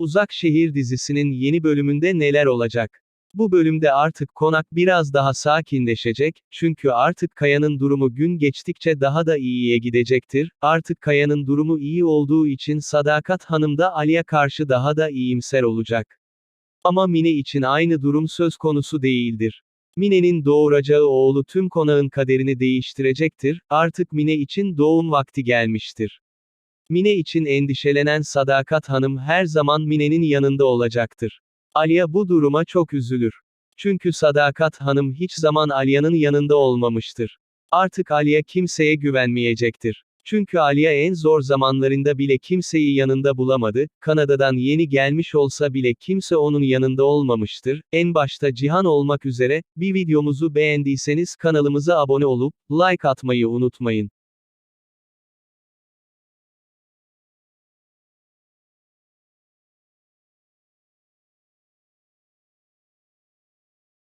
Uzak Şehir dizisinin yeni bölümünde neler olacak? Bu bölümde artık konak biraz daha sakinleşecek, çünkü artık Kaya'nın durumu gün geçtikçe daha da iyiye gidecektir, artık Kaya'nın durumu iyi olduğu için Sadakat Hanım da Ali'ye karşı daha da iyimser olacak. Ama Mine için aynı durum söz konusu değildir. Mine'nin doğuracağı oğlu tüm konağın kaderini değiştirecektir, artık Mine için doğum vakti gelmiştir. Mine için endişelenen Sadakat Hanım her zaman Mine'nin yanında olacaktır. Aliye bu duruma çok üzülür. Çünkü Sadakat Hanım hiç zaman Aliya'nın yanında olmamıştır. Artık Aliye kimseye güvenmeyecektir. Çünkü Aliye en zor zamanlarında bile kimseyi yanında bulamadı, Kanada'dan yeni gelmiş olsa bile kimse onun yanında olmamıştır, en başta Cihan olmak üzere, bir videomuzu beğendiyseniz kanalımıza abone olup, like atmayı unutmayın.